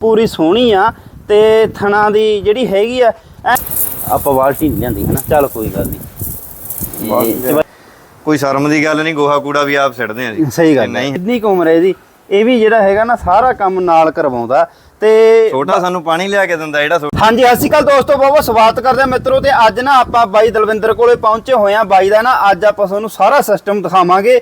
ਪੂਰੀ ਸੋਹਣੀ ਆ ਤੇ ਥਣਾ ਦੀ ਜਿਹੜੀ ਹੈਗੀ ਆ ਆਪਾਂ ਬਾਲਟੀ ਨਹੀਂ ਲਿਆਂਦੀ ਹਨਾ। ਚੱਲ ਕੋਈ ਗੱਲ ਨਹੀਂ ਕੋਈ ਸ਼ਰਮ ਦੀ ਗੱਲ ਨਹੀਂ ਗੋਹਾ ਕੂੜਾ ਵੀ ਆਪ ਸਿੱਟਦੇ ਆ ਜੀ। ਸਹੀ ਗੱਲ ਨਹੀਂ। ਕਿੰਨੀ ਕੁ ਉਮਰ ਹੈ ਇਹਦੀ। ਇਹ ਵੀ ਜਿਹੜਾ ਹੈਗਾ ਨਾ ਸਾਰਾ ਕੰਮ ਨਾਲ ਕਰਵਾਉਂਦਾ ਤੇ ਛੋਟਾ ਸਾਨੂੰ ਪਾਣੀ ਲਿਆ ਕੇ ਦਿੰਦਾ ਜਿਹੜਾ ਹਾਂਜੀ ਸਤਿ ਸ਼੍ਰੀ ਅਕਾਲ ਦੋਸਤੋ ਬਹੁਤ ਬਹੁਤ ਸਵਾਗਤ ਕਰਦੇ ਹਾਂ ਮਿੱਤਰੋ ਤੇ ਅੱਜ ਨਾ ਆਪਾਂ ਬਾਈ ਦਲਵਿੰਦਰ ਕੋਲੇ ਪਹੁੰਚੇ ਹੋਏ ਆ। ਬਾਈ ਦਾ ਨਾ ਅੱਜ ਆਪਾਂ ਤੁਹਾਨੂੰ ਸਾਰਾ ਸਿਸਟਮ ਦਿਖਾਵਾਂਗੇ।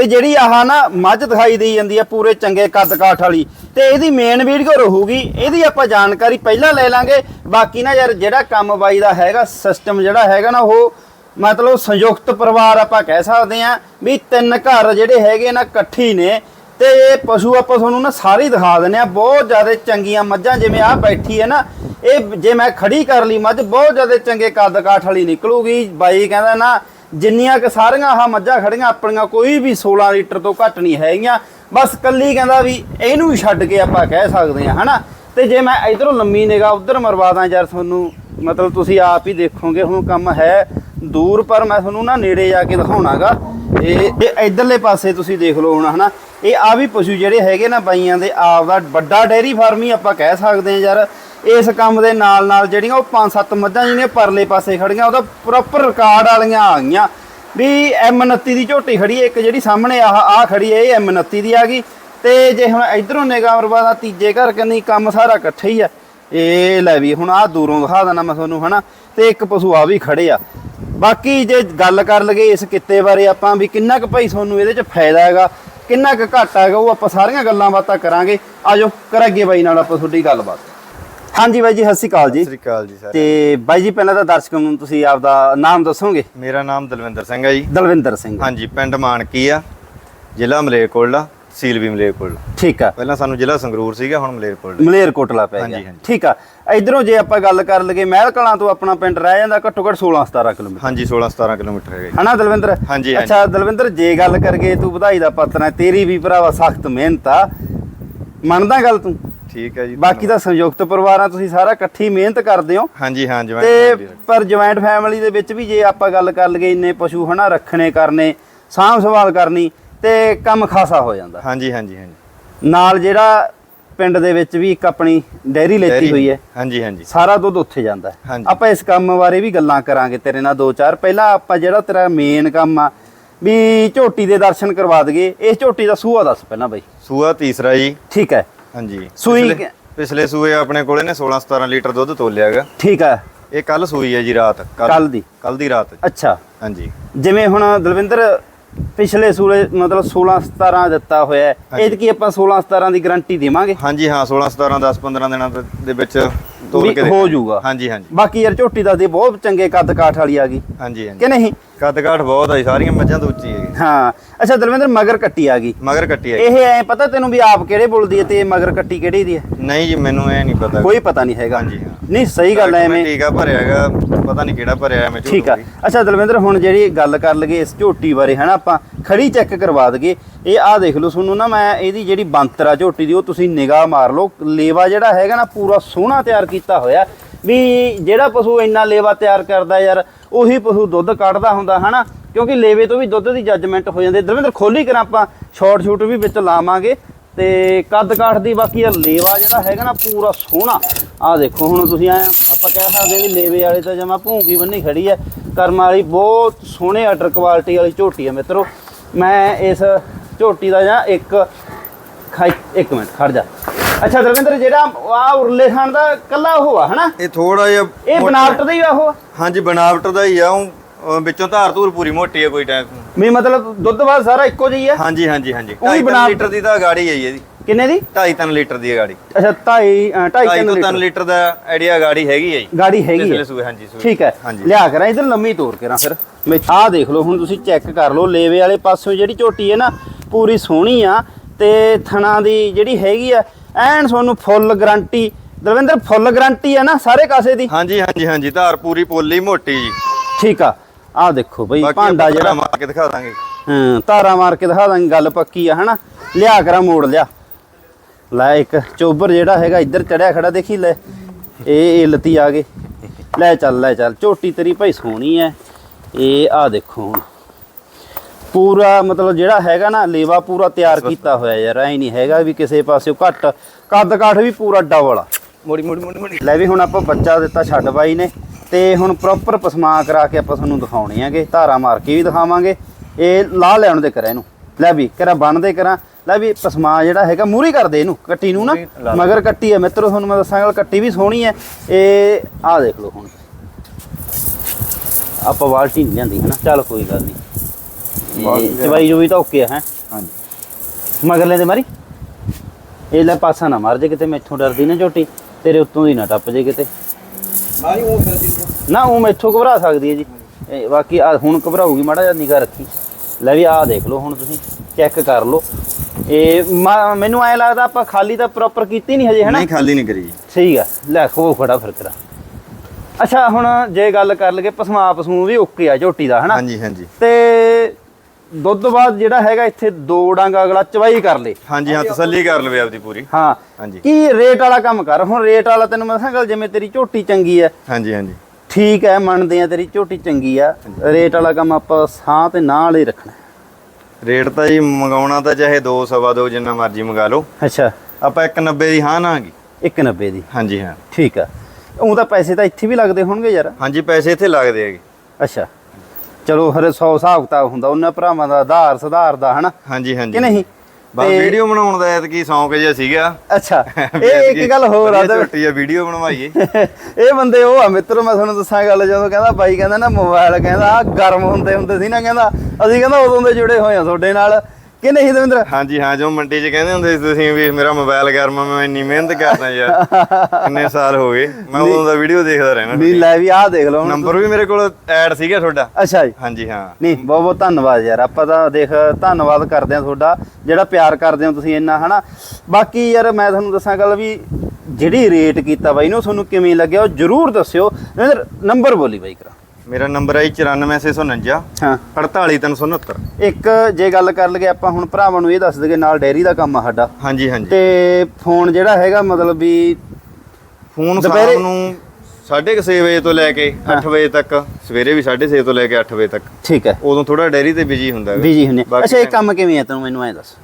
ਤੇ ਜਿਹੜੀ ਆਹ ਨਾ ਮੱਝ ਦਿਖਾਈ ਦੇਈ ਜਾਂਦੀ ਆ ਪੂਰੇ ਚੰਗੇ ਕੱਦ ਕਾਠ ਵਾਲੀ, ਤੇ ਇਹਦੀ ਮੇਨ ਵੀਡੀਓ ਰਹੂਗੀ, ਇਹਦੀ ਆਪਾਂ ਜਾਣਕਾਰੀ ਪਹਿਲਾਂ ਲੈ ਲਾਂਗੇ। ਬਾਕੀ ਨਾ ਯਾਰ ਜਿਹੜਾ ਕੰਮ ਬਾਈ ਦਾ ਹੈਗਾ ਸਿਸਟਮ ਜਿਹੜਾ ਹੈਗਾ ਨਾ, ਉਹ ਮਤਲਬ ਸੰਯੁਕਤ ਪਰਿਵਾਰ ਆਪਾਂ ਕਹਿ ਸਕਦੇ ਆ ਵੀ ਤਿੰਨ ਘਰ ਜਿਹੜੇ ਹੈਗੇ ਨਾ ਇਕੱਠੀ ਨੇ, ਤੇ ਇਹ ਪਸ਼ੂ ਆਪਾਂ ਤੁਹਾਨੂੰ ਨਾ ਸਾਰੀ ਦਿਖਾ ਦਿੰਨੇ ਆ। ਬਹੁਤ ਜ਼ਿਆਦਾ ਚੰਗੀਆਂ ਮੱਝਾਂ ਜਿਵੇਂ ਆ ਬੈਠੀ ਹੈ ਨਾ, ਇਹ ਜੇ ਮੈਂ ਖੜੀ ਕਰ ਲਈ ਮੱਝ, ਬਹੁਤ ਜ਼ਿਆਦਾ ਚੰਗੇ ਕੱਦ ਕਾਠ ਵਾਲੀ ਨਿਕਲੂਗੀ। ਬਾਈ ਕਹਿੰਦਾ ਨਾ ਜਿੰਨੀਆਂ ਕਿ ਸਾਰੀਆਂ ਆਹ ਮੱਝਾਂ ਖੜੀਆਂ, ਆਪਣੀਆਂ ਕੋਈ ਵੀ 16 ਲੀਟਰ ਤੋਂ ਘੱਟ ਨਹੀਂ ਹੈਗੀਆਂ। ਬਸ ਕੱਲੀ ਕਹਿੰਦਾ ਵੀ ਇਹਨੂੰ ਵੀ ਛੱਡ ਕੇ ਆਪਾਂ ਕਹਿ ਸਕਦੇ ਆ ਹਨਾ? ਤੇ ਜੇ ਮੈਂ ਇਧਰੋਂ ਲੰਮੀ ਨਿਗਾਹ ਉਧਰ ਮਰਵਾ ਦਾਂ ਯਾਰ ਤੁਹਾਨੂੰ, ਮਤਲਬ ਤੁਸੀਂ ਆਪ ਹੀ ਦੇਖੋਗੇ, ਹੁਣ ਕੰਮ ਹੈ ਦੂਰ, ਪਰ ਮੈਂ ਤੁਹਾਨੂੰ ਨਾ ਨੇੜੇ ਜਾ ਕੇ ਦਿਖਾਉਣਾਗਾ। ਇਹ ਇਹ ਇਧਰਲੇ ਪਾਸੇ ਤੁਸੀਂ ਦੇਖ ਲਓ ਹੁਣ, ਹਨਾ? ਇਹ ਆ ਵੀ ਪਸ਼ੂ ਜਿਹੜੇ ਹੈਗੇ ਨਾ ਬਾਈਆਂ ਦੇ, ਆਪ ਦਾ ਵੱਡਾ ਡੇਅਰੀ ਫਾਰਮ ਹੀ ਆਪਾਂ ਕਹਿ ਸਕਦੇ ਹਾਂ ਯਾਰ। ਇਸ ਕੰਮ ਦੇ ਨਾਲ ਨਾਲ ਜਿਹੜੀਆਂ ਉਹ ਪੰਜ ਸੱਤ ਮੱਝਾਂ ਜਿਹੜੀਆਂ ਪਰਲੇ ਪਾਸੇ ਖੜੀਆਂ, ਉਹਦਾ ਪ੍ਰੋਪਰ ਰਿਕਾਰਡ ਵਾਲੀਆਂ ਆ ਗਈਆਂ। ਵੀ M29 ਦੀ ਝੋਟੀ ਖੜੀ ਹੈ, ਇੱਕ ਜਿਹੜੀ ਸਾਹਮਣੇ ਆਹ ਆ ਖੜੀ ਹੈ, ਇਹ M29 ਦੀ ਆ ਗਈ। ਤੇ ਜੇ ਹੁਣ ਇਧਰੋਂ ਨਿਗਾਹ ਮਰਵਾ ਦਾ ਤੀਜੇ ਘਰ ਕੰਨੀ ਕੰਮ ਸਾਰਾ ਇਕੱਠਾ ਹੀ ਆ। ਇਹ ਲੈ ਵੀ, ਹੁਣ ਆਹ ਦੂਰੋਂ ਦਿਖਾ ਦੇਣਾ ਮੈਂ ਤੁਹਾਨੂੰ, ਹਨਾ। ਤੇ ਇੱਕ ਪਸ਼ੂ ਆ ਵੀ ਖੜੇ ਆ। ਬਾਕੀ ਜੇ ਗੱਲ ਕਰ ਲਗੇ ਇਸ ਕਿੱਤੇ ਬਾਰੇ ਆਪਾਂ, ਵੀ ਕਿੰਨਾ ਕੁ ਭਾਈ ਤੁਹਾਨੂੰ ਇਹਦੇ ਚ ਫਾਇਦਾ ਹੈਗਾ, ਕਿੰਨਾ ਕੁ ਘਾਟਾ ਹੈਗਾ, ਉਹ ਆਪਾਂ ਸਾਰੀਆਂ ਗੱਲਾਂ ਬਾਤਾਂ ਕਰਾਂਗੇ। ਆਜੋ ਕਰਾਂਗੇ ਬਾਈ ਨਾਲ ਆਪਾਂ ਤੁਹਾਡੀ ਗੱਲਬਾਤ। ਹਾਂਜੀ ਬਾਈ ਜੀ ਸਤਿ ਸ਼੍ਰੀ ਅਕਾਲ ਜੀ। ਸਤਿ ਸ੍ਰੀ ਅਕਾਲ ਜੀ ਸਰ ਤੇ ਬਾਈ ਜੀ ਪਹਿਲਾਂ ਤਾਂ ਦਰਸ਼ਕਾਂ ਨੂੰ ਤੁਸੀਂ ਆਪਦਾ ਨਾਮ ਦੱਸੋਗੇ? ਮੇਰਾ ਨਾਮ ਦਲਵਿੰਦਰ ਸਿੰਘ ਹੈ ਜੀ। ਦਲਵਿੰਦਰ ਸਿੰਘ। ਹਾਂਜੀ ਪਿੰਡ ਮਾਨਕੀ ਆ ਜ਼ਿਲ੍ਹਾ ਮਲੇਰਕੋਟਲਾ ਤਹਿਸੀਲ ਵੀ ਮਲੇਰਕੋਟਲਾ। ਠੀਕ ਆ। ਪਹਿਲਾਂ ਸਾਨੂੰ ਜ਼ਿਲ੍ਹਾ ਸੰਗਰੂਰ ਸੀਗਾ ਹੁਣ ਮਲੇਰਕੋਟਲਾ। ਮਲੇਰਕੋਟਲਾ ਪੈ ਗਿਆ। ਠੀਕ ਆ। ਇਧਰੋਂ ਜੇ ਆਪਾਂ ਗੱਲ ਕਰ ਲਗੇ ਮਹਿਲ ਕਲਾਂ ਤੋਂ ਆਪਣਾ ਪਿੰਡ ਰਹਿ ਜਾਂਦਾ ਘੱਟੋ ਘੱਟ 16 17 ਕਿਲੋਮੀਟਰ। ਹਾਂਜੀ 16 17 ਕਿਲੋਮੀਟਰ ਹੈਗਾ ਜੀ। ਹਨਾ ਦਲਵਿੰਦਰ? ਹਾਂਜੀ, ਹਾਂਜੀ। ਅੱਛਾ ਦਲਵਿੰਦਰ ਜੇ ਗੱਲ ਕਰਗੇ ਤੂੰ ਵਧਾਈ ਦਾ ਪਾਤਰ ਹੈ ਤੇਰੀ ਵੀ ਭਰਾਵਾ ਸਖਤ ਮਿਹਨਤ ਆ। ਮੰਨਦਾ ਗੱਲ ਤੂੰ? ਠੀਕ ਹੈ ਜੀ ਬਾਕੀ ਤਾਂ ਸੰਯੁਕਤ ਪਰਿਵਾਰਾਂ ਤੁਸੀਂ ਸਾਰਾ ਇਕੱਠੀ ਮਿਹਨਤ ਕਰਦੇ ਹੋ। ਹਾਂਜੀ ਹਾਂ ਜਵਾਨ ਤੇ ਪਰ ਜੁਆਇੰਟ ਫੈਮਿਲੀ ਦੇ ਵਿੱਚ ਵੀ ਜੇ ਆਪਾਂ ਗੱਲ ਕਰ ਲਈਏ ਇੰਨੇ ਪਸ਼ੂ ਹਨਾ ਰੱਖਣੇ ਕਰਨੇ ਸਾਂਭ ਸੰਭਾਲ ਕਰਨੀ ਤੇ ਕੰਮ ਖਾਸਾ ਹੋ ਜਾਂਦਾ। ਹਾਂਜੀ ਹਾਂਜੀ ਹਾਂਜੀ। ਨਾਲ ਜਿਹੜਾ ਪਿੰਡ ਦੇ ਵਿੱਚ ਵੀ ਇੱਕ ਆਪਣੀ ਡੈਰੀ ਲੈਤੀ ਹੋਈ ਹੈ ਹਾਂਜੀ ਹਾਂਜੀ। ਸਾਰਾ ਦੁੱਧ ਉੱਥੇ ਜਾਂਦਾ। ਆਪਾਂ ਇਸ ਕੰਮ ਬਾਰੇ ਵੀ ਗੱਲਾਂ ਕਰਾਂਗੇ ਤੇਰੇ ਨਾਲ ਦੋ ਚਾਰ। ਪਹਿਲਾਂ ਆਪਾਂ ਜਿਹੜਾ ਤੇਰਾ ਮੇਨ ਕੰਮ ਆ ਵੀ ਝੋਟੀ ਦੇ ਦਰਸ਼ਨ ਕਰਵਾ ਦਈਏ। ਇਸ ਝੋਟੀ ਦਾ ਸੂਆ ਦੱਸ ਪਹਿਲਾਂ ਬਈ। ਸੂਆ ਤੀਸਰਾ ਜੀ। ਠੀਕ ਹੈ। ਹਾਂਜੀ। ਸੂਈ ਪਿਛਲੇ- ਸੂਏ ਆਪਣੇ ਕੋਲੇ ਨੇ 16 17 ਲੀਟਰ ਦੁੱਧ ਤੋਲਿਆਗਾ ਠੀਕ ਹੈ। ਇਹ ਕੱਲ ਸੂਈ ਹੈ ਜੀ ਰਾਤ। ਕੱਲ੍ਹ ਦੀ। ਕੱਲ ਦੀ ਰਾਤ। ਅੱਛਾ। ਹਾਂਜੀ। ਜਿਵੇਂ ਹੁਣ ਦਲਵਿੰਦਰ ਪਿਛਲੇ ਸੂਲੇ ਮਤਲਬ 16 17 ਦਿੱਤਾ ਹੋਇਆ ਹੈ ਹਾਂਜੀ। ਇਹ ਕੀ ਆਪਾਂ 16 17 ਦੀ ਗਾਰੰਟੀ ਦੇਵਾਂਗੇ? ਹਾਂਜੀ ਹਾਂ 16 17 10 15 ਦਿਨਾਂ ਦੇ- ਦੇ ਵਿੱਚ ਤੋਲ ਵੀ ਕੇ ਹੋ ਦੇਖਾਂਗੇ। ਜਾਊਗਾ। ਹਾਂਜੀ ਹਾਂਜੀ। ਬਾਕੀ ਯਾਰ ਝੋਟੀ ਦਾ ਦੇ ਬਹੁਤ ਚੰਗੇ ਕੱਦ ਕਾਠ ਵਾਲੀ ਆ ਗਈ। ਹਾਂਜੀ ਹਾਂਜੀ। ਕਿ ਨਹੀਂ? ਕੱਦ-ਕਾਠ ਬਹੁਤ ਆ ਜੀ, ਸਾਰੀਆਂ ਮੱਝਾਂ ਤੋਂ ਉੱਚੀ ਹੈ ਹਾਂ ਅੱਛਾ ਦਲਵਿੰਦਰ ਮਗਰ ਕੱਟੀ ਆ ਗਈ। ਮਗਰ ਕੱਟੀ ਹੈ ਇਹ ਐ ਪਤਾ ਤੈਨੂੰ ਵੀ ਆਪ ਕਿਹੜੇ ਬੁੱਲਦੀ ਹੈ ਤੇ ਮਗਰ ਕੱਟੀ ਕਿਹੜੀ ਦੀ ਹੈ? ਨਹੀਂ ਜੀ ਮੈਨੂੰ ਇਹ ਨਹੀਂ ਪਤਾ। ਕੋਈ ਪਤਾ ਨਹੀਂ ਹੈਗਾ। ਹਾਂਜੀ, ਹਾਂ। ਨਹੀਂ ਸਹੀ ਗੱਲ ਐ ਐਵੇਂ। ਟੀਕਾ ਭਰਿਆ ਹੈਗਾ ਪਤਾ ਨਹੀਂ ਕਿਹੜਾ ਭਰਿਆ ਐਵੇਂ ਠੀਕ ਆ। ਅੱਛਾ ਦਲਵਿੰਦਰ ਹੁਣ ਜਿਹੜੀ ਗੱਲ ਕਰ ਲਗੇ ਇਸ ਝੋਟੀ ਬਾਰੇ ਹਨਾ ਆਪਾਂ ਖੜੀ ਚੈੱਕ ਕਰਵਾ ਦਗੇ ਇਹ ਆਹ ਦੇਖ ਲਓ ਤੁਹਾਨੂੰ ਨਾ ਮੈਂ ਇਹਦੀ ਜਿਹੜੀ ਬੰਤਰ ਆ ਝੋਟੀ ਦੀ ਉਹ ਤੁਸੀਂ ਨਿਗਾਹ ਮਾਰ ਲਓ। ਲੇਵਾ ਜਿਹੜਾ ਹੈਗਾ ਨਾ ਪੂਰਾ ਸੋਹਣਾ ਤਿਆਰ ਕੀਤਾ ਹੋਇਆ। ਵੀ ਜਿਹੜਾ ਪਸ਼ੂ ਇੰਨਾ ਲੇਵਾ ਤਿਆਰ ਕਰਦਾ ਯਾਰ, ਉਹੀ ਪਸ਼ੂ ਦੁੱਧ ਕੱਢਦਾ ਹੁੰਦਾ, ਹਨਾ? ਕਿਉਂਕਿ ਲੇਵੇ ਤੋਂ ਵੀ ਦੁੱਧ ਦੀ ਜੱਜਮੈਂਟ ਹੋ ਜਾਂਦੀ ਦਲਵਿੰਦਰ ਖੋਲੀ ਕਰਾਂ ਆਪਾਂ ਸ਼ਾਰਟ ਸ਼ੂਟ ਵੀ ਵਿੱਚ ਲਾਵਾਂਗੇ। ਤੇ ਕੱਦ ਕਾਠ ਦੀ ਬਾਕੀ ਆ ਲੇਵਾ ਜਿਹੜਾ ਹੈਗਾ ਨਾ, ਪੂਰਾ ਸੋਹਣਾ। ਆਹ ਦੇਖੋ, ਹੁਣ ਤੁਸੀਂ ਐ ਆਪਾਂ ਕਹਿ ਸਕਦੇ ਵੀ ਲੇਵੇ ਵਾਲੇ ਤਾਂ ਜਮਾ ਭੂੰਗੀ ਬੰਨੀ ਖੜੀ ਹੈ। ਕਰਮ ਵਾਲੀ ਬਹੁਤ ਸੋਹਣੇ ਆਰਡਰ ਕੁਆਲਿਟੀ ਵਾਲੀ ਝੋਟੀ ਹੈ ਮਿੱਤਰੋ। ਮੈਂ ਇਸ ਝੋਟੀ ਦਾ ਜਾਂ ਇੱਕ, ਖਾਈ, ਇੱਕ ਮਿੰਟ, ਖੜ ਜਾ। ਅੱਛਾ ਦਰਵਿੰਦਰ ਜਿਹੜਾ ਆ ਉਰਲੇ ਖਾਨ ਦਾ ਕੱਲਾ ਉਹ ਆ ਹਨਾ? ਇਹ ਥੋੜਾ ਜਿਹਾ ਇਹ ਬਨਾਵਟ ਦਾ ਹੀ ਆ ਉਹ? ਹਾਂਜੀ ਬਣਾਵਟ ਦਾ ਹੀ ਆ ਉਹ ਵਿੱਚੋਂ ਧਾਰ ਧੂਰ ਪੂਰੀ ਮੋਟੀ ਹੈ ਕੋਈ ਟਾਈਮ ਵੀ ਮਤਲਬ ਦੁੱਧ ਬਾਅਦ ਸਾਰਾ ਇੱਕੋ ਜਿਹੀ ਹੈ ਹਾਂਜੀ ਹਾਂਜੀ ਹਾਂਜੀ। ਉਹ ਵੀ 2.5 ਬਣਾਵਟ- ਲੀਟਰ ਦੀ ਤਾਂ ਗਾੜੀ ਹੈ ਜੀ ਇਹਦੀ। ਕਿੰਨੇ ਦੀ? 2.5 ਲੀਟਰ ਦੀ ਗਾੜੀ। ਅੱਛਾ 2.5 2.5 2.5 ਤੋਂ 3 ਲੀਟਰ। ਦਾ ਆਈਡੀਆ ਗਾੜੀ ਹੈਗੀ ਹੈ ਜੀ। ਗਾੜੀ ਹੈਗੀ ਹੈ ਸੂਏ ਹਾਂਜੀ ਸੂਏ। ਠੀਕ ਹੈ। ਲਿਆ ਕਰਾਂ ਇਧਰ ਲੰਮੀ ਤੋਰ ਕੇ ਨਾ ਫਿਰ। ਮੈਂ ਆਹ ਦੇਖ ਲਓ ਹੁਣ ਤੁਸੀਂ ਚੈੱਕ ਕਰ ਲਓ ਲੇਵੇ ਵਾਲੇ ਪਾਸੋਂ ਜਿਹੜੀ ਝੋਟੀ ਹੈ ਨਾ ਪੂਰੀ ਸੋਹਣੀ ਆ। ਤੇ ਥਣਾ ਦੀ ਜਿਹੜੀ ਹੈਗੀ ਆ ਐਨ ਤੁਹਾਨੂੰ full guarantee Dalvinder full guarantee ਆ ਨਾ ਸਾਰੇ ਕਾਸੇ ਦੀ? ਹਾਂਜੀ ਹਾਂਜੀ ਹਾਂਜੀ ਧਾਰ ਪੂਰੀ ਪੋਲੀ ਮੋਟੀ ਜੀ। ਠੀਕ ਆ ਆਹ ਦੇਖੋ ਬਈ ਭਾਂਡਾ ਜਿਹੜਾ ਮਾਰ ਕੇ ਦਿਖਾ ਦਾਂਗੇ। ਹਾਂ ਤਾਰਾ ਮਾਰ ਕੇ ਦਿਖਾ ਦਾਂਗੇ ਗੱਲ ਪੱਕੀ ਆ ਹਨਾ? ਲਿਆ ਕਰਾਂ ਮੋੜ ਲਿਆ। ਲੈ ਇੱਕ ਚੋਬਰ ਜਿਹੜਾ ਹੈਗਾ ਇੱਧਰ ਚੜਿਆ ਖੜਾ ਦੇਖੀ ਲੈ। ਇਹ ਇਲਤੀ ਆ ਗਏ ਲੈ ਚੱਲ ਲੈ ਚੱਲ ਝੋਟੀ ਤੇਰੀ ਭਾਈ ਸੋਹਣੀ ਐ। ਇਹ ਆ ਦੇਖੋ ਹੁਣ। ਪੂਰਾ ਮਤਲਬ ਜਿਹੜਾ ਹੈਗਾ ਨਾ ਲੇਵਾ ਪੂਰਾ ਤਿਆਰ ਕੀਤਾ ਹੋਇਆ ਯਾਰ ਐ ਨਹੀਂ ਹੈਗਾ ਵੀ ਕਿਸੇ ਪਾਸਿਓਂ ਘੱਟ ਕੱਦ ਕਾਠ ਵੀ ਪੂਰਾ ਡਬਲ ਆ। ਮੋੜੀ ਮੋੜੀ ਮੋੜੀ ਮੋੜੀ। ਲੈ ਵੀ ਹੁਣ ਆਪਾਂ ਬੱਚਾ ਦਿੱਤਾ ਛੱਡ ਬਾਈ ਨੇ ਤੇ ਹੁਣ ਪ੍ਰੋਪਰ ਪਸਮਾ ਕਰਾ ਕੇ ਆਪਾਂ ਤੁਹਾਨੂੰ ਦਿਖਾਉਣੇ ਆਗੇ ਧਾਰਾ ਮਾਰ ਕੇ ਵੀ ਦਿਖਾਵਾਂਗੇ। ਇਹ ਲਾ ਲੈਣ ਦੇ ਕਰਾਂ ਇਹਨੂੰ। ਲੈ ਵੀ ਕਰਾਂ ਬਣਦੇ ਕਰਾਂ। ਲੈ ਵੀ ਪਸਮਾ ਜਿਹੜਾ ਹੈਗਾ ਮੂਰੀ ਕਰਦੇ ਇਹਨੂੰ ਕੱਟੀ ਨੂੰ ਨਾ। ਮਗਰ ਕੱਟੀ ਹੈ ਮਿੱਤਰੋ ਤੁਹਾਨੂੰ ਮੈਂ ਦੱਸਾਂਗਾ ਕੱਟੀ ਵੀ ਸੋਹਣੀ ਹੈ ਇਹ ਆਹ ਦੇਖ ਲਓ ਹੁਣ। ਆਪਾਂ ਬਾਲਟੀ ਨਹੀਂ ਲਿਆਂਦੀ ਹਨਾ? ਚੱਲ ਕੋਈ ਗੱਲ ਨਹੀਂ। ਜੋ ਵੀ ਤਾਂ ਓਕੇ ਹੈ? ਹਾਂਜੀ। ਮਗਰਲੇ ਦੇ ਮਾਰੀ। ਇਹ ਲੈ ਪਾਸਾ ਨਾ ਮਾਰ ਜੇ ਕਿਤੇ ਮੈਥੋਂ ਡਰਦੀ ਨਾ ਝੋਟੀ ਤੇਰੇ ਉੱਤੋਂ ਦੀ ਨਾ ਟੱਪ ਜੇ ਕਿਤੇ। ਮਾਰੀ ਉਹ ਫਿਰ ਦੀ ਨਾ ਉਹ ਮੈਥੋਂ ਘਬਰਾ ਸਕਦੀ ਹੈ ਜੀ। ਬਾਕੀ ਆ ਹੁਣ ਘਬਰਾਊਗੀ ਮਾੜਾ ਜਿਹਾ ਨਿਗਾ ਰੱਖੀ। ਲੈ ਵੀ ਆਹ ਦੇਖ ਲਓ ਹੁਣ ਤੁਸੀਂ ਚੈੱਕ ਕਰ ਲਓ। ਇਹ ਮੈਨੂੰ ਐ ਲੱਗਦਾ ਆਪਾਂ ਖਾਲੀ ਤਾਂ ਪ੍ਰੋਪਰ ਕੀਤੀ ਨਹੀਂ ਹਜੇ ਹਨਾ? ਨਹੀਂ ਖਾਲੀ ਨਹੀਂ ਕਰੀ। ਸਹੀ ਆ। ਲੈ ਖੋ ਖੜਾ ਫਿਰ ਤੇਰਾ। ਅੱਛਾ ਹੁਣ ਜੇ ਗੱਲ ਕਰ ਲਈਏ ਪਸਮਾ ਪਸਮੂ ਵੀ ਓਕੇ ਆ ਝੋਟੀ ਦਾ ਹਨਾ? ਹਾਂਜੀ ਹਾਂਜੀ। ਤੇ ਦੁੱਧ ਬਾਅਦ ਜਿਹੜਾ ਹੈਗਾ ਇੱਥੇ ਦੋ ਡੰਗ ਅਗਲਾ ਚਵਾਈ ਕਰ ਲੇ। ਹਾਂਜੀ ਹਾਂ ਤਸੱਲੀ ਕਰ ਲਵੇ ਆਪਦੀ ਪੂਰੀ। ਹਾਂ। ਹਾਂਜੀ। ਕੀ ਰੇਟ ਵਾਲਾ ਕੰਮ ਕਰ? ਹੁਣ ਰੇਟ ਵਾਲਾ ਤੈਨੂੰ ਮੈਂ ਦੱਸਾਂ ਗੱਲ ਜਿਵੇਂ ਤੇਰੀ ਝੋਟੀ ਚੰਗੀ ਹੈ ਹਾਂਜੀ ਹਾਂਜੀ। ਠੀਕ ਹੈ ਮੰਨਦੇ ਆ ਤੇਰੀ ਝੋਟੀ ਚੰਗੀ ਆ। ਰੇਟ ਵਾਲਾ ਕੰਮ ਆਪਾਂ ਸਾਹ ਤੇ ਨਾਲ ਹੀ ਰੱਖਣਾ। ਰੇਟ ਤਾਂ ਜੀ ਮੰਗਾਉਣਾ ਤਾਂ ਚਾਹੇ 2 ਸਵਾ 2 ਜਿੰਨਾ ਮਰਜ਼ੀ ਮੰਗਾ ਲਓ। ਅੱਛਾ। ਆਪਾਂ 190 ਦੀ ਹਾਂ ਨਾ ਹੈਗੀ। 190 ਦੀ। ਹਾਂਜੀ ਹਾਂ। ਠੀਕ ਆ। ਉਹ ਤਾਂ ਪੈਸੇ ਤਾਂ ਇੱਥੇ ਵੀ ਲੱਗਦੇ ਹੋਣਗੇ ਯਾਰ। ਹਾਂਜੀ ਪੈਸੇ ਇੱਥੇ ਲੱਗਦੇ ਹੈਗੇ। ਅੱਛਾ। ਚਲੋ ਹਰੇ 100 ਹਿਸਾਬ ਕਿਤਾਬ ਹੁੰਦਾ ਉਹਨਾਂ ਭਰਾਵਾਂ ਦਾ ਆਧਾਰ ਸੁਧਾਰ ਦਾ ਹਨਾ? ਹਾਂਜੀ ਹਾਂਜੀ ਕਿ ਨਹੀਂ? ਤੇ- ਵੀਡੀਓ ਬਣਾਉਣ ਦਾ ਐਤਕੀ ਸ਼ੌਂਕ ਜਿਹਾ ਸੀਗਾ। ਅੱਛਾ ਇਹ ਇੱਕ ਗੱਲ ਹੋਰ ਆ ਝੋਟੀ ਆ ਵੀਡੀਓ ਬਣਵਾਈਏ। ਇਹ ਬੰਦੇ ਉਹ ਆ ਮਿੱਤਰੋ ਮੈਂ ਤੁਹਾਨੂੰ ਦੱਸਾਂ ਗੱਲ ਜਦੋਂ ਕਹਿੰਦਾ ਬਾਈ ਕਹਿੰਦਾ ਨਾ ਮੋਬਾਈਲ ਕਹਿੰਦਾ ਆ ਗਰਮ ਹੁੰਦੇ ਹੁੰਦੇ ਸੀ ਨਾ ਕਹਿੰਦਾ ਅਸੀਂ ਕਹਿੰਦਾ ਉਦੋਂ ਦੇ ਜੁੜੇ ਹੋਏ ਆ ਤੁਹਾਡੇ ਨਾਲ। ਕਿ ਨਹੀਂ ਦਵਿੰਦਰ? ਹਾਂਜੀ ਹਾਂ ਜੋ ਮੰਡੀ 'ਚ ਕਹਿੰਦੇ ਹੁੰਦੇ ਸੀ ਤੁਸੀਂ ਵੀ ਮੇਰਾ ਮੋਬਾਈਲ ਗਰਮ ਆ ਮੈਂ ਇੰਨੀ ਮਿਹਨਤ ਕਰਦਾ ਯਾਰ। ਕਿੰਨੇ ਸਾਲ ਹੋ ਗਏ ਮੈਂ ਉਦੋਂ ਦਾ ਵੀਡੀਓ ਦੇਖਦਾ ਰਹਿਣਾ ਵੀ ਲੈ ਵੀ ਆਹ ਦੇਖ ਲਓ ਹੁਣ ਨੰਬਰ ਵੀ ਮੇਰੇ ਕੋਲ ਐਡ ਸੀਗਾ ਤੁਹਾਡਾ। ਅੱਛਾ ਜੀ। ਹਾਂਜੀ ਹਾਂ। ਨਹੀਂ ਬਹੁਤ ਬਹੁਤ ਧੰਨਵਾਦ ਯਾਰ ਆਪਾਂ ਤਾਂ ਦੇਖ ਧੰਨਵਾਦ ਕਰਦੇ ਆ ਤੁਹਾਡਾ ਜਿਹੜਾ ਪਿਆਰ ਕਰਦੇ ਹੋ ਤੁਸੀਂ ਇੰਨਾ ਹਨਾ? ਬਾਕੀ ਯਾਰ ਮੈਂ ਤੁਹਾਨੂੰ ਦੱਸਾਂ ਗੱਲ ਵੀ ਜਿਹੜੀ ਰੇਟ ਕੀਤਾ ਬਾਈ ਨੂੰ ਤੁਹਾਨੂੰ ਕਿਵੇਂ ਲੱਗਿਆ ਉਹ ਜਰੂਰ ਦੱਸਿਓ। ਨੰਬਰ ਬੋਲੀ ਬਾਈ ਕਰਾ। ਮੇਰਾ ਨੰਬਰ ਹੈ 94649 ਹਾਂ। 48369 ਇੱਕ ਜੇ ਗੱਲ ਕਰ ਲਈਏ ਆਪਾਂ ਹੁਣ ਭਰਾਵਾਂ ਨੂੰ ਇਹ ਦੱਸ ਦਈਏ ਨਾਲ ਡੈਰੀ ਦਾ ਕੰਮ ਆ ਸਾਡਾ। ਹਾਂਜੀ ਹਾਂਜੀ। ਤੇ ਫੋਨ ਜਿਹੜਾ ਹੈਗਾ ਮਤਲਬ ਵੀ ਫੋਨ ਦੁਪਹਿਰੇ- ਨੂੰ 6:30 ਵਜੇ ਤੋਂ ਲੈ ਕੇ 8 ਵਜੇ ਤੱਕ ਸਵੇਰੇ ਵੀ 6:30 ਤੋਂ ਲੈ ਕੇ 8 ਵਜੇ ਤੱਕ। ਠੀਕ ਹੈ। ਉਦੋਂ ਥੋੜਾ ਡੈਰੀ ਤੇ ਬਿਜ਼ੀ ਹੁੰਦਾ ਹੈਗਾ। ਬਿਜ਼ੀ ਬਾਕੀ ਅੱਛਾ ਇਹ ਕੰਮ ਕਿਵੇਂ ਹੈ ਤੈਨੂੰ ਮੈਨੂੰ ਐਂ ਦੱਸ।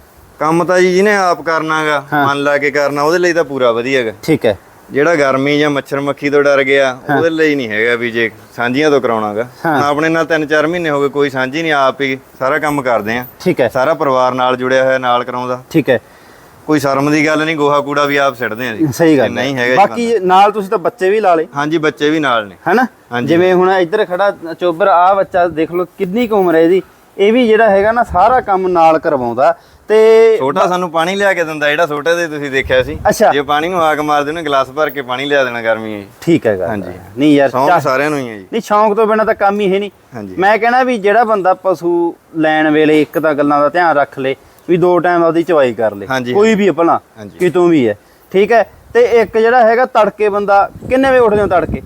ਕੰਮ ਤਾਂ ਜੀ ਜਿਹਨੇ ਆਪ ਕਰਨਾਗਾ ਹਾਂ। ਮਨ ਲਾ ਕੇ ਕਰਨਾ ਉਹਦੇ ਲਈ ਤਾਂ ਪੂਰਾ ਵਧੀਆ ਹੈਗਾ ਠੀਕ ਹੈ। ਜਿਹੜਾ ਗਰਮੀ ਜਾਂ ਮੱਛਰ ਮੱਖੀ ਤੋਂ ਡਰ ਗਿਆ ਉਹਦੇ ਲਈ ਨਹੀਂ ਹੈਗਾ ਵੀ ਜੇ ਸਾਂਝੀਆਂ ਤੋਂ ਕਰਾਉਣਾਗਾ। ਆਪਣੇ ਨਾਲ 3-4 ਮਹੀਨੇ ਹੋ ਗਏ ਕੋਈ ਸਾਂਝੀ ਨਹੀਂ ਆਪ ਹੀ ਸਾਰਾ ਕੰਮ ਕਰਦੇ ਆ। ਠੀਕ ਹੈ। ਸਾਰਾ ਪਰਿਵਾਰ ਨਾਲ ਜੁੜਿਆ ਹੋਇਆ ਨਾਲ ਕਰਾਉਂਦਾ। ਠੀਕ ਹੈ। ਕੋਈ ਸ਼ਰਮ ਦੀ ਗੱਲ ਨਹੀਂ ਗੋਹਾ ਕੂੜਾ ਵੀ ਆਪ ਸਿੱਟਦੇ ਆ ਜੀ। ਸਹੀ ਗੱਲ ਨਹੀਂ। ਹੈਗਾ ਬਾਕੀ ਨਾਲ ਤੁਸੀਂ ਤਾਂ ਬੱਚੇ ਵੀ ਲਾ ਲੇ। ਹਾਂਜੀ ਬੱਚੇ ਵੀ ਨਾਲ ਨੇ। ਹੈਨਾ। ਜਿਵੇਂ ਹੁਣ ਇੱਧਰ ਖੜਾ ਚੋਬਰ ਆ ਬੱਚਾ ਦੇਖ ਲਓ ਕਿੰਨੀ ਕੁ ਉਮਰ ਹੈ ਇਹਦੀ। ਇਹ ਵੀ ਜਿਹੜਾ ਹੈਗਾ ਨਾ ਸਾਰਾ ਕੰਮ ਨਾਲ ਕਰਵਾਉਂਦਾ। ਤੇ ਛੋਟਾ ਸਾਨੂੰ ਪਾਣੀ ਲਿਆ ਕੇ ਦਿੰਦਾ ਜਿਹੜਾ ਛੋਟੇ ਦੇ ਤੁਸੀਂ ਦੇਖਿਆ ਸੀ। ਜੇ ਪਾਣੀ ਨੂੰ ਆਗ ਮਾਰ ਦੇਣਾ ਗਲਾਸ ਭਰ ਕੇ ਪਾਣੀ ਲਿਆ ਦੇਣਾ ਗਰਮੀ ਹੈ ਠੀਕ ਹੈਗਾ ਹਾਂਜੀ। ਨਹੀਂ ਯਾਰ ਸੌਂਕ ਸਾਰਿਆਂ ਨੂੰ ਹੀ ਹੈ ਜੀ। ਨਹੀਂ ਸ਼ੌਂਕ ਤੋਂ ਬਿਨਾ ਤਾਂ ਕੰਮ ਹੀ ਹੈ ਨਹੀਂ। ਮੈਂ ਕਹਿਣਾ ਵੀ ਜਿਹੜਾ ਬੰਦਾ ਪਸ਼ੂ ਲੈਣ ਵੇਲੇ ਇੱਕ ਤਾਂ ਗੱਲਾਂ ਦਾ ਧਿਆਨ ਰੱਖ ਲੇ ਵੀ ਦੋ ਟਾਈਮ ਉਹਦੀ ਚਵਾਈ ਕਰ ਲੇ। ਕੋਈ ਵੀ ਹਾਂਜੀ। ਕਿਤੋਂ ਵੀ ਹੈ। ਠੀਕ ਹੈ? ਤੇ ਇੱਕ ਜਿਹੜਾ ਹੈਗਾ ਤੜਕੇ ਬੰਦਾ ਕਿੰਨੇ ਵਜੇ ਉੱਠਦੇ ਹੋ ਤੜਕੇ?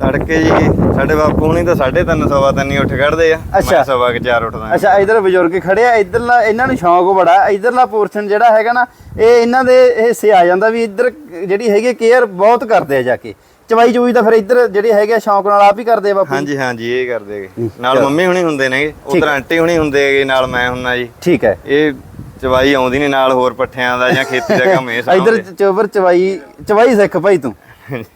ਤੜਕੇ ਜੀ ਸਾਡੇ ਬਾਪੂ ਹੁਣੀ ਤਾਂ 3:30 ਸਵਾ ਤਿੰਨ ਹੀ ਉੱਠ ਖੜਦੇ ਆ। ਅੱਛਾ। ਮੈਂ ਸਵਾ ਕੇ ਚਾਰ ਉੱਠਦਾ। ਅੱਛਾ ਇਧਰ ਬਜ਼ੁਰਗ ਖੜੇ ਆ ਇਧਰਲਾ ਇਹਨਾਂ ਨੂੰ ਸ਼ੌਂਕ ਬੜਾ ਇਧਰਲਾ ਪੋਰਸ਼ਨ ਜਿਹੜਾ ਹੈਗਾ ਨਾ ਇਹ ਇਹਨਾਂ ਦੇ ਹਿੱਸੇ ਆ ਜਾਂਦਾ ਵੀ ਇਧਰ ਜਿਹੜੀ ਹੈਗੀ ਕੇਅਰ ਬਹੁਤ ਕਰਦੇ ਆ ਜਾ ਕੇ। ਚਵਾਈ ਚੂਈ ਤਾਂ ਫਿਰ ਇਧਰ ਜਿਹੜੇ ਹੈਗੇ ਆ ਸ਼ੌਂਕ ਨਾਲ ਆਪ ਹੀ ਕਰਦੇ ਆ ਬਾਪੂ। ਹਾਂਜੀ ਹਾਂਜੀ ਇਹ ਕਰਦੇ ਹੈਗੇ ਨਾਲ। ਮੰਮੀ ਹੁਣੀ ਹੁੰਦੇ ਨੇਗੇ ਉਧਰ ਆਂਟੀ ਹੁਣੀ ਹੁੰਦੇ ਹੈਗੇ ਨਾਲ ਮੈਂ ਹੁੰਨਾ ਜੀ। ਠੀਕ ਹੈ ਇਹ ਚਵਾਈ ਆਉਂਦੀ ਨਹੀਂ ਨਾਲ ਹੋਰ ਪੱਠਿਆਂ ਦਾ ਜਾਂ ਖੇਤੀ ਦਾ ਕੰਮ ਇਹ ਇਧਰ ਸਾਹਮਣੇ ਚੋਬਰ ਚਵਾਈ ਚਵਾਈ ਸਿੱਖ ਭਾਈ ਤੂੰ।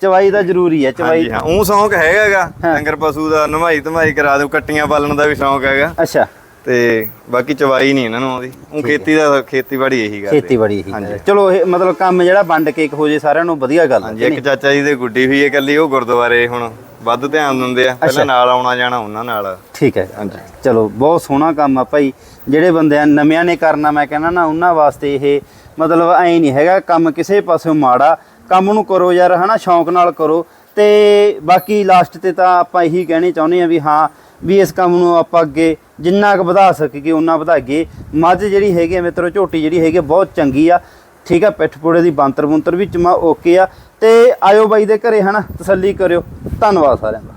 ਚਵਾਈ ਦਾ ਜ਼ਰੂਰੀ ਹੈ ਚਵਾਈ ਹਾਂਜੀ ਹਾਂ ਉਹ ਸ਼ੌਂਕ ਹੈਗਾਗਾ ਡੰਗਰ ਪਸ਼ੂ ਦਾ ਨਵਾਈ ਧਮਾਈ ਕਰਾ ਦੂ ਕੱਟੀਆਂ ਪਾਲਣ ਦਾ ਵੀ ਸ਼ੌਂਕ ਹੈਗਾ। ਅੱਛਾ। ਤੇ ਬਾਕੀ ਚਵਾਈ ਨਹੀਂ ਇਹਨਾਂ ਨੂੰ ਆਉਂਦੀ। ਉਹ ਖੇਤੀ ਦਾ ਖੇਤੀਬਾੜੀ ਇਹੀ ਕਰਦੇ। ਖੇਤੀਬਾੜੀ ਹੀ ਹਾਂਜੀ। ਚਲੋ ਇਹ ਮਤਲਬ ਕੰਮ ਜਿਹੜਾ ਵੰਡ ਕੇ ਇੱਕ ਹੋ ਜੇ ਸਾਰਿਆਂ ਨੂੰ ਵਧੀਆ ਗੱਲ ਹੈ ਹਾਂਜੀ ਇੱਕ ਚਾਚਾ ਜੀ ਦੇ ਗੁੱਡੀ ਹੋਈ ਹੈ ਇਕੱਲੀ ਉਹ ਗੁਰਦੁਆਰੇ ਹੁਣ ਵੱਧ ਧਿਆਨ ਦਿੰਦੇ ਆ। ਪਹਿਲਾਂ ਨਾਲ ਆਉਣਾ ਜਾਣਾ ਉਹਨਾਂ ਨਾਲ। ਠੀਕ ਹੈ। ਹਾਂਜੀ। ਚਲੋ ਬਹੁਤ ਸੋਹਣਾ ਕੰਮ ਆ ਭਾਈ। ਜਿਹੜੇ ਬੰਦਿਆਂ ਨਵਿਆਂ ਨੇ ਕਰਨਾ ਮੈਂ ਕਹਿੰਦਾ ਨਾ ਉਹਨਾਂ ਵਾਸਤੇ ਇਹ ਮਤਲਬ ਐ ਨਹੀਂ ਹੈਗਾ ਕੰਮ ਕਿਸੇ ਪਾਸਿਓਂ ਮਾੜਾ। ਕੰਮ ਨੂੰ ਕਰੋ ਯਾਰ, ਹਨਾ, ਸ਼ੌਂਕ ਨਾਲ ਕਰੋ। ਤੇ ਬਾਕੀ ਲਾਸਟ ਤੇ ਤਾਂ ਆਪਾਂ ਇਹੀ ਕਹਿਣੀ ਚਾਹੁੰਦੇ ਆ ਵੀ ਹਾਂ, ਵੀ ਇਸ ਕੰਮ ਨੂੰ ਆਪਾਂ ਅੱਗੇ ਜਿੰਨਾ ਕੁ ਵਧਾ ਸਕੀਏ ਉਹਨਾਂ ਵਧਾਈਏ। ਮੱਝ ਜਿਹੜੀ ਹੈਗੀ ਆ ਮਿੱਤਰੋ, ਝੋਟੀ ਜਿਹੜੀ ਹੈਗੀ ਆ, ਬਹੁਤ ਚੰਗੀ ਆ। ਠੀਕ ਆ, ਪਿੱਠ ਪੂੜੇ ਦੀ ਬਾਂਤਰ ਬੁੰਤਰ ਵੀ ਚਮਾ ਓਕੇ ਆ। ਤੇ ਆਇਓ ਬਾਈ ਦੇ ਘਰੇ, ਹਨਾ, ਤਸੱਲੀ ਕਰਿਓ। ਧੰਨਵਾਦ ਸਾਰਿਆਂ ਦਾ।